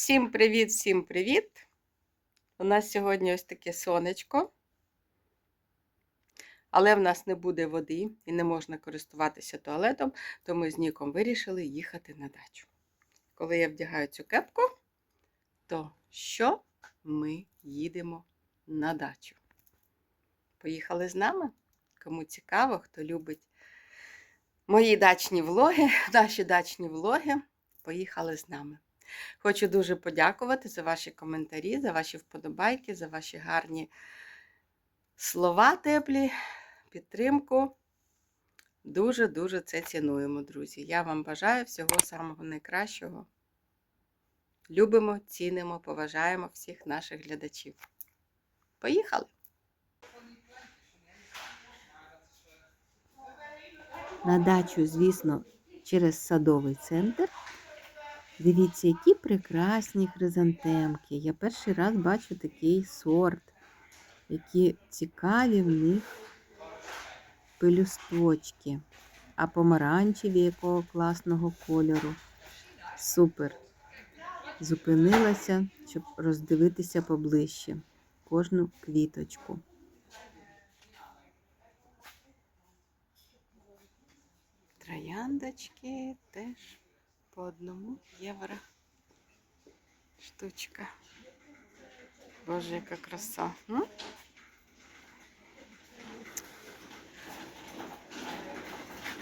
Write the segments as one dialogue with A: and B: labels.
A: Всім привіт, всім привіт! У нас сьогодні ось таке сонечко, але в нас не буде води і не можна користуватися туалетом, то ми з Ніком вирішили їхати на дачу. Коли я вдягаю цю кепку, то що ми їдемо на дачу? Поїхали з нами? Кому цікаво, хто любить мої дачні влоги, наші дачні влоги, поїхали з нами. Хочу дуже подякувати за ваші коментарі, за ваші вподобайки, за ваші гарні слова теплі, підтримку. Дуже-дуже це цінуємо, друзі. Я вам бажаю всього самого найкращого. Любимо, цінимо, поважаємо всіх наших глядачів. Поїхали!
B: на дачу, звісно, через садовий центр. Дивіться, які прекрасні хризантемки. Я перший раз бачу такий сорт, які цікаві в них пелюсточки, а помаранчеві якого класного кольору. Супер. Зупинилася, щоб роздивитися поближче кожну квіточку.
A: Трояндочки теж по одному євро штучка. Боже, яка краса. М?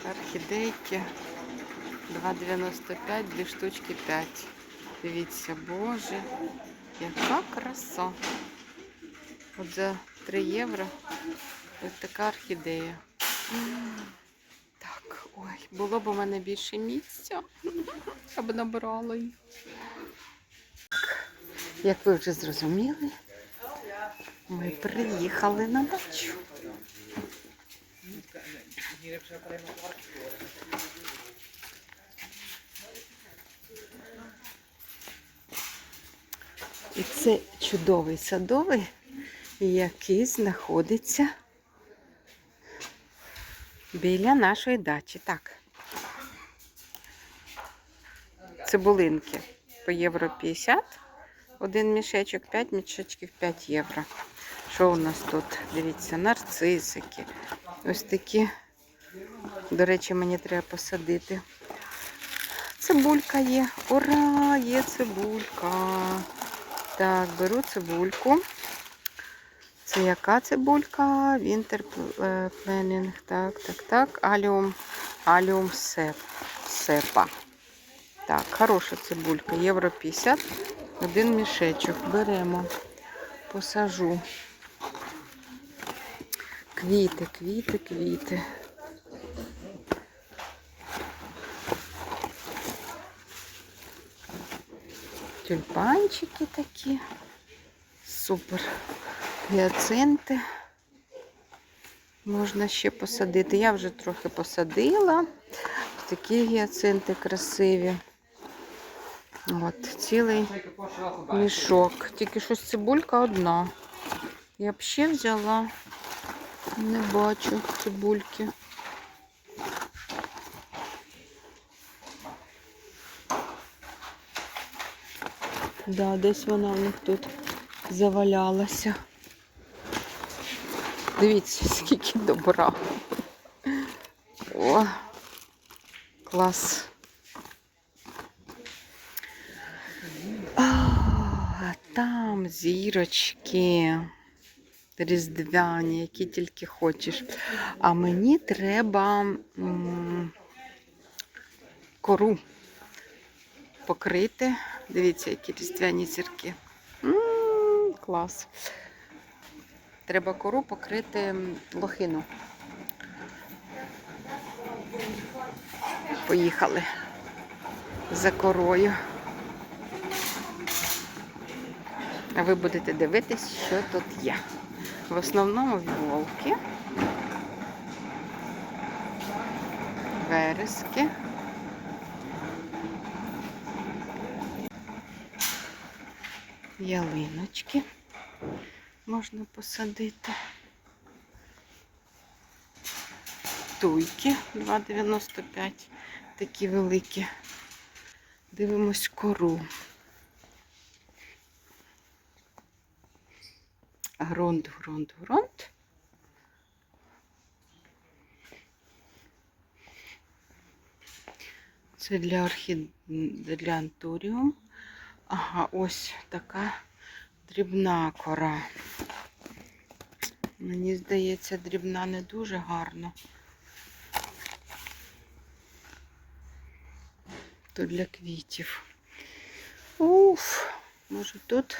A: Орхідейки 2,95, дві штучки 5. Дивіться, боже, яка краса. От за 3 євро ось така орхідея. Ой, було б у мене більше місця. Я б набирала їх. Як ви вже зрозуміли, ми приїхали на дачу. І це чудовий садовий, який знаходиться біля нашої дачі. Так. Цибулинки по євро 50. Один мішечок, 5 мішечків 5 євро. Що у нас тут? Дивіться, нарцисики. Ось такі. До речі, мені треба посадити. Цибулька є. Ура! Є цибулька. Так, беру цибульку. Це яка цибулька? Вінтер пленінг. Так, так, так. Аліум. Аліум сеп. сепа. Так, хороша цибулька. Євро 50. Один мішечок. Беремо. Посажу. Квіти, квіти, квіти. Тюльпанчики такі. Супер. Гіацинти. Можна ще посадити. Я вже трохи посадила. Такі гіацинти красиві. От, цілий мішок. Тільки щось цибулька одна. Я б ще взяла. Не бачу цибульки. Да, десь вона у них тут завалялася. Дивіться, скільки добра. О, клас. А там зірочки різдвяні, які тільки хочеш. А мені треба м, кору покрити. Дивіться, які різдвяні зірки. М, клас. Треба кору покрити лохину. Поїхали за корою. А ви будете дивитись, що тут є. В основному віволки, верески. Ялиночки можна посадити. Туйки 2,95, такі великі. Дивимось кору. Грунт, грунт, грунт. Це для орхід для антуріум. Ага, ось така дрібна кора. Мені здається, дрібна не дуже гарно. То для квітів. Уф, може тут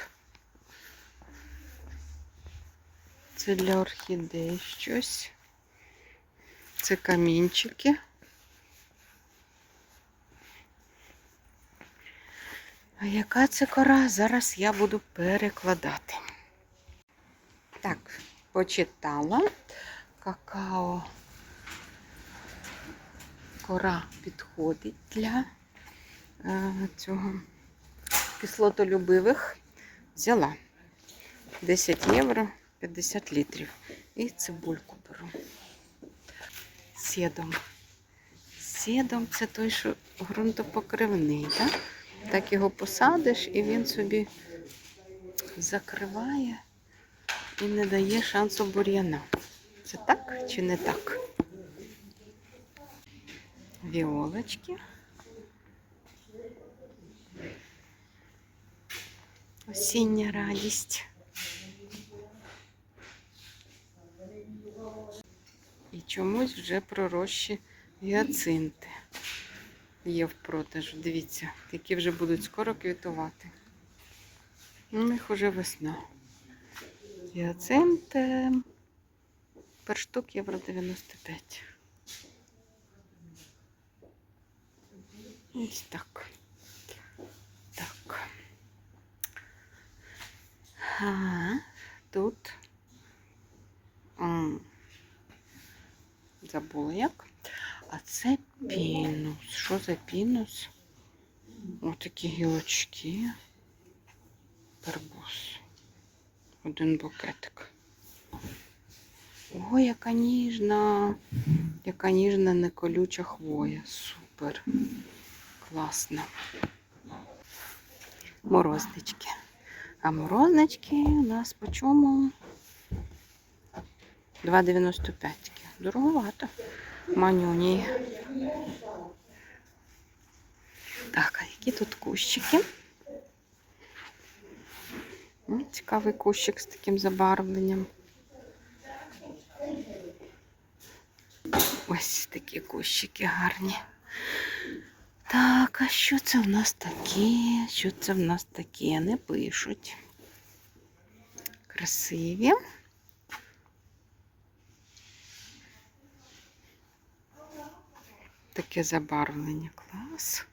A: це для орхідей щось. Це камінчики. А яка це кора? Зараз я буду перекладати. Так, почитала. Какао кора підходить для е, цього кислотолюбивих. Взяла 10 євро 50 літрів. І цибульку беру. Сідом. Сідом це той, що ґрунтопокривний, так? Так його посадиш, і він собі закриває і не дає шансу бур'яна. Це так чи не так? Віолочки. Осіння радість. І чомусь вже пророщі гіацинти є в продажу. Дивіться, які вже будуть скоро квітувати. У них вже весна. Гіацинти. Per штук євро 95. Ось так. Так. А, тут. Забула як. А це пінус. Що за пінус? Ось такі гілочки. Пербуз. Один букетик. Ой, яка ніжна, яка ніжна неколюча хвоя. Супер. Класно. Морознички. А морознички у нас по чому? 2,95. Дороговато. Манюні. Так, а які тут кущики? Цікавий кущик з таким забарвленням. Ось такі кущики гарні. Так, а що це в нас таке? Що це в нас таке? Не пишуть. Красиві. Таке забарвлення. Клас.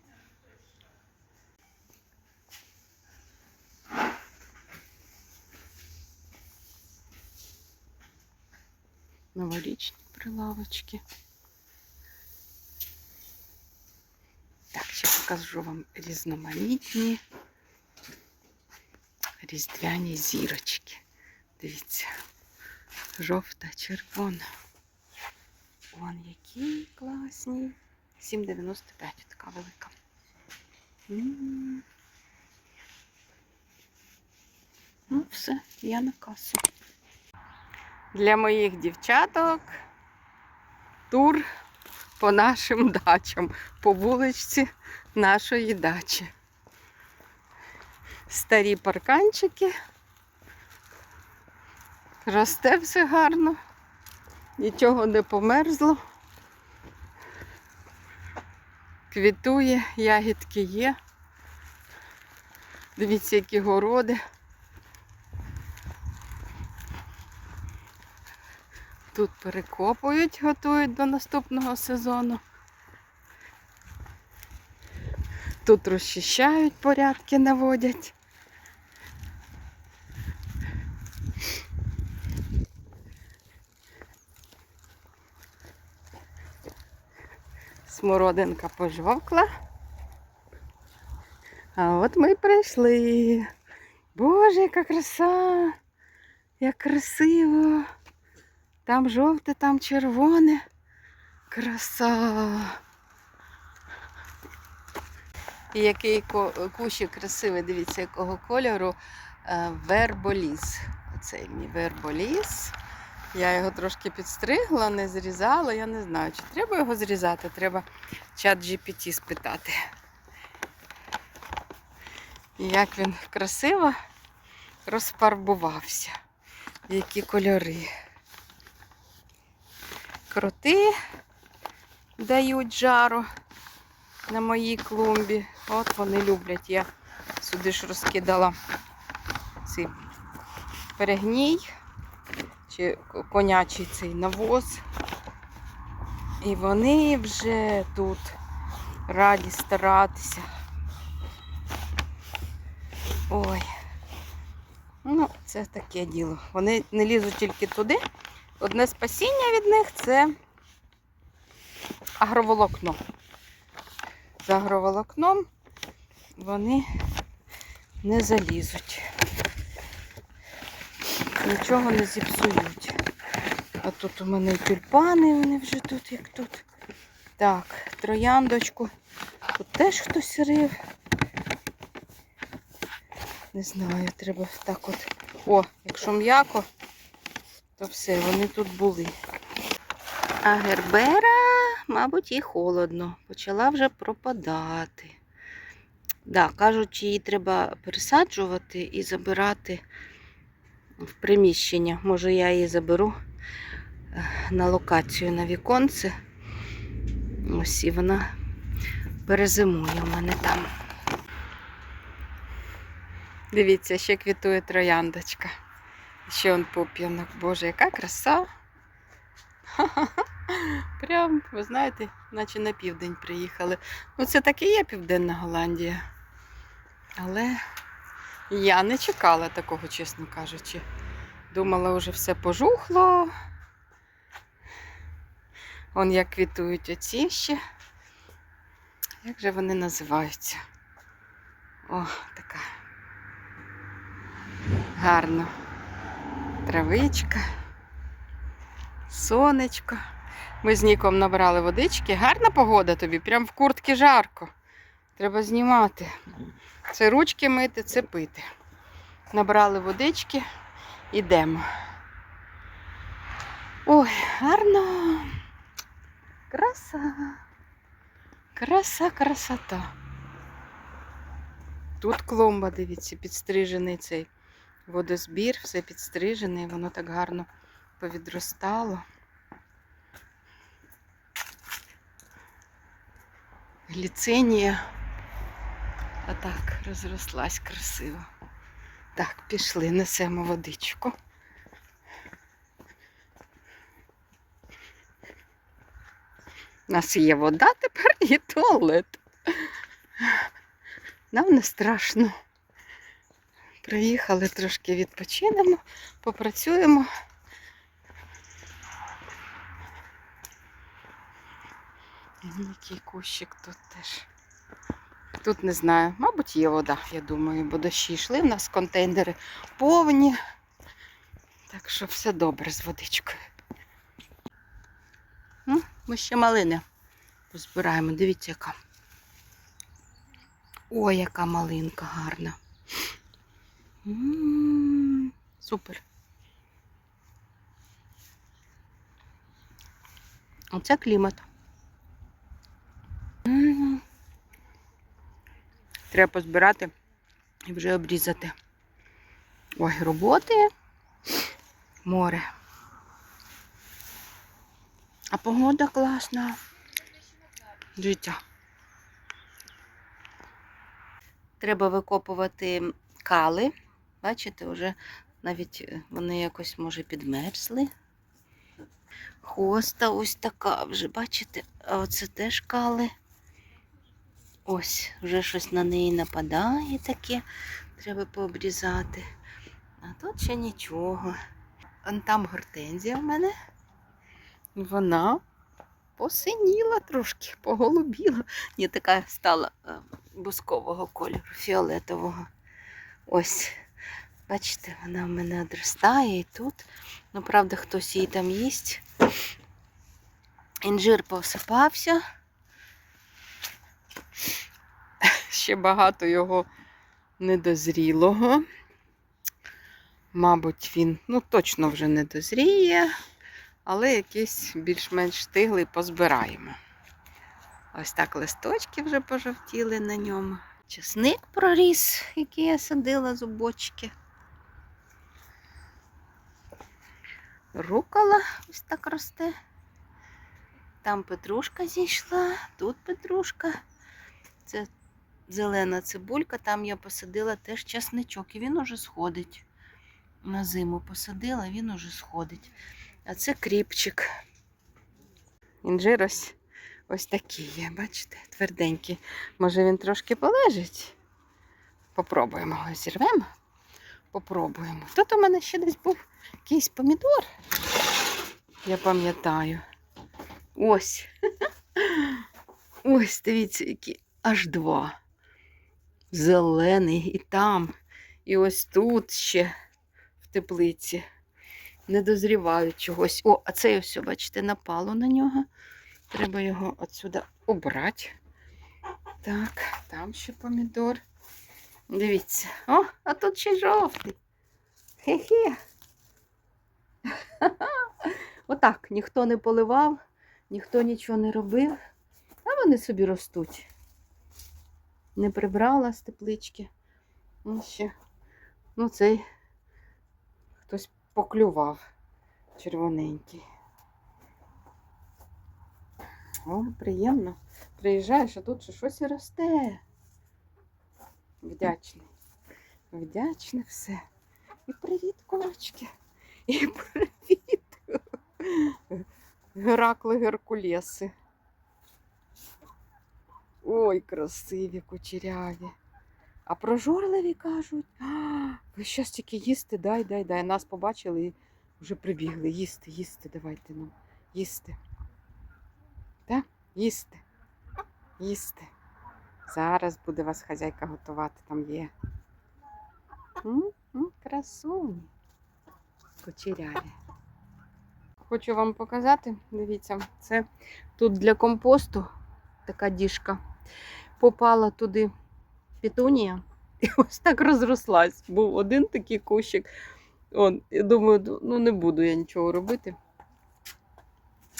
A: Новорічні прилавочки. Так, ще покажу вам різноманітні різдвяні зірочки. Дивіться, жовта, червона. Вон які класні. 7,95 така велика. М. Ну, все, я на касу. Для моїх дівчаток тур по нашим дачам, по вуличці нашої дачі. Старі парканчики. Росте все гарно, нічого не померзло. Квітує, ягідки є. Дивіться, які городи. Тут перекопують, готують до наступного сезону. Тут розчищають, порядки наводять. Смородинка пожовкла. А от ми прийшли. Боже, яка краса! Як красиво! Там жовте, там червоне. Краса. І який кущик красивий, дивіться, якого кольору е, верболіз. Оцей мій верболіс. Я його трошки підстригла, не зрізала. Я не знаю, чи треба його зрізати. Треба чат GPT спитати. І як він красиво розфарбувався. Які кольори. Кроти дають жару на моїй клумбі. От вони люблять. Я сюди ж розкидала цей перегній чи конячий цей навоз. І вони вже тут раді старатися. Ой. Ну, це таке діло. Вони не лізуть тільки туди. Одне спасіння від них це агроволокно. З агроволокном вони не залізуть. Нічого не зіпсують. А тут у мене і тюльпани, вони вже тут, як тут. Так, трояндочку. Тут теж хтось рив. Не знаю, треба так от. О, якщо м'яко, то все, вони тут були. А гербера, мабуть, їй холодно. Почала вже пропадати. Да, кажуть, її треба пересаджувати і забирати в приміщення. Може, я її заберу е, на локацію на віконце. Ось і вона перезимує в мене там. Дивіться, ще квітує трояндочка. Ще он поп'янок. Боже, яка краса. Прям, ви знаєте, наче на південь приїхали. Ну, це так і є Південна Голландія. Але я не чекала такого, чесно кажучи. Думала, вже все пожухло. Он як квітують оці ще. Як же вони називаються? О, така гарна травичка, сонечко. Ми з Ніком набрали водички. Гарна погода тобі, прям в куртці жарко. Треба знімати. Це ручки мити, це пити. Набрали водички, ідемо. Ой, гарно. Краса. Краса, красота. Тут клумба, дивіться, підстрижений цей водозбір, все підстрижене, воно так гарно повідростало. Гліцинія. А так, розрослась красиво. Так, пішли, несемо водичку. У нас є вода тепер і туалет. Нам не страшно. Приїхали трошки відпочинемо, попрацюємо. Який кущик тут теж. Тут не знаю, мабуть, є вода, я думаю, бо дощі йшли. У нас контейнери повні. Так що все добре з водичкою. Ну, ми ще малини позбираємо. Дивіться, яка. Ой, яка малинка гарна. Супер. Оце клімат. М. Треба позбирати і вже обрізати. Ой, роботи. Море. А погода класна. Життя. Треба викопувати кали. Бачите, вже навіть е, вони якось, може, підмерзли. Хоста ось така вже, бачите, а оце теж кали. Ось, вже щось на неї нападає таке. Треба пообрізати. А тут ще нічого. Он там гортензія в мене. Вона посиніла трошки, поголубіла. Ні, така стала е, бускового кольору, фіолетового. Ось. Бачите, вона в мене одростає і тут. Ну, правда, хтось її там їсть. Інжир посипався. Ще багато його недозрілого. Мабуть, він ну, точно вже не дозріє, але якийсь більш-менш стиглий позбираємо. Ось так листочки вже пожовтіли на ньому. Чесник проріс, який я садила зубочки. Рукола ось так росте. Там петрушка зійшла, тут петрушка. Це зелена цибулька, там я посадила теж часничок, і він уже сходить. На зиму посадила, він уже сходить. А це кріпчик. Інжир ось, ось такий є, бачите, тверденький. Може він трошки полежить. Попробуємо його зірвемо. Попробуємо. Тут у мене ще десь був якийсь помідор. Я пам'ятаю. Ось. Ось, дивіться, які аж два. Зелений і там, і ось тут ще в теплиці. Не дозрівають чогось. О, а це ось, бачите, напало на нього. Треба його отсюди обрати. Так, там ще помідор. Дивіться. О, а тут ще жовтий. Хе-хе. Отак, ніхто не поливав, ніхто нічого не робив, а вони собі ростуть. Не прибрала з теплички. Ну, ще. Ну, цей хтось поклював червоненький. О, приємно. Приїжджаєш, а тут ще щось росте. Вдячний. Вдячне все. І привіт, курочки. І привіт. Геракли Геркулеси. Ой, красиві кучеряві. А прожорливі кажуть, а, ви щас тільки їсти, дай, дай, дай. Нас побачили і вже прибігли. Їсти, їсти, давайте нам. Їсти. Так? Їсти. Їсти. Зараз буде вас хазяйка готувати, там є. Красуні. Кучеряві. Хочу вам показати, дивіться, це тут для компосту така діжка. Попала туди петунія і ось так розрослась. Був один такий кущик. Он, я думаю, ну не буду я нічого робити.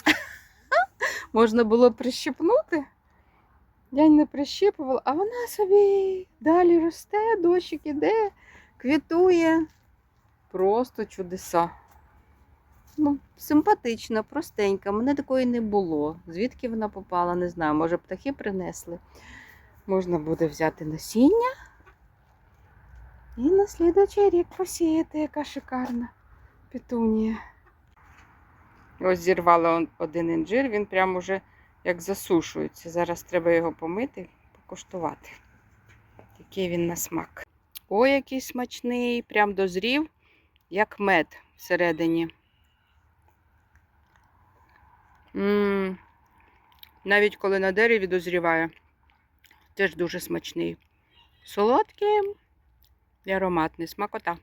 A: Можна було прищепнути. Я й не прищіпувала, а вона собі далі росте, дощик іде, квітує. Просто чудеса. Ну, симпатична, простенька. Мене такої не було. Звідки вона попала, не знаю. Може, птахи принесли. Можна буде взяти насіння. І на слідуючий рік посіяти, яка шикарна петунія. Ось зірвала один інжир, він прям уже як засушується. Зараз треба його помити, покуштувати. Який він на смак. Ой, який смачний, прям дозрів, як мед всередині. Навіть коли на дереві дозріває, теж дуже смачний. Солодкий і ароматний, смакота.